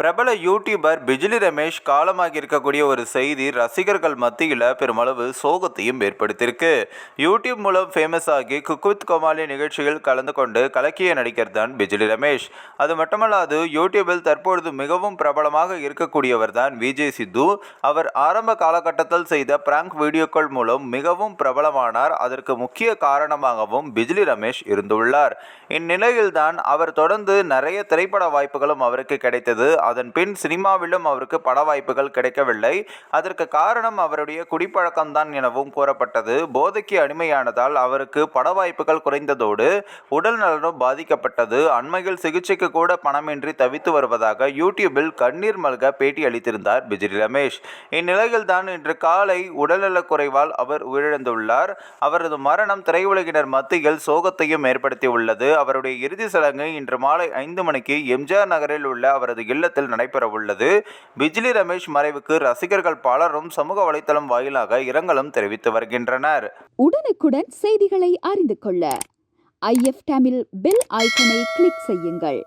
பிரபல யூடியூபர் பிஜிலி ரமேஷ் காலமாகி இருக்கக்கூடிய ஒரு செய்தி ரசிகர்கள் மத்தியில் பெருமளவு சோகத்தையும் ஏற்படுத்தியிருக்கு. யூடியூப் மூலம் ஃபேமஸ் ஆகி குக் வித் கோமாளி நிகழ்ச்சியில் கலந்து கொண்டு கலக்கிய நடிகர் தான் பிஜிலி ரமேஷ். அது மட்டுமல்லாது யூடியூபில் தற்பொழுது மிகவும் பிரபலமாக இருக்கக்கூடியவர் தான் விஜய் சித்து. அவர் ஆரம்ப காலகட்டத்தில் செய்த பிராங்க் வீடியோக்கள் மூலம் மிகவும் பிரபலமானார். அதற்கு முக்கிய காரணமாகவும் பிஜிலி ரமேஷ் இருந்துள்ளார். இந்நிலையில்தான் அவர் தொடர்ந்து நிறைய திரைப்பட வாய்ப்புகளும் அவருக்கு கிடைத்தது. அதன் பின் சினிமாவிலும் அவருக்கு பட வாய்ப்புகள் கிடைக்கவில்லை. அதற்கு காரணம் அவருடைய குடிப்பழக்கம்தான் எனவும் கூறப்பட்டது. போதைக்கு அடிமையானதால் அவருக்கு பட வாய்ப்புகள் குறைந்ததோடு உடல் நலனும் பாதிக்கப்பட்டது. அண்மையில் சிகிச்சைக்கு கூட பணமின்றி தவித்து வருவதாக யூடியூபில் கண்ணீர் மல்க பேட்டி அளித்திருந்தார் பிஜிலி ரமேஷ். இந்நிலையில் தான் இன்று காலை உடல்நலக் குறைவால் அவர் உயிரிழந்துள்ளார். அவரது மரணம் திரையுலகினர் மத்தியில் சோகத்தையும் ஏற்படுத்தியுள்ளது. அவருடைய இறுதி சடங்கு இன்று மாலை ஐந்து மணிக்கு எம்ஜிஆர் நகரில் உள்ள அவரது இல்லத்தில் நடைபெறவுள்ளது. பிஜ்லி ரமேஷ் மறைவுக்கு ரசிகர்கள் பலரும் சமூக வலைதளம் வாயிலாக இரங்கலும் தெரிவித்து வருகின்றனர். உடனுக்குடன் செய்திகளை அறிந்து கொள்ள. ஐஎஃப் தமிழ் பெல் ஐக்கனை கிளிக் செய்யுங்கள்.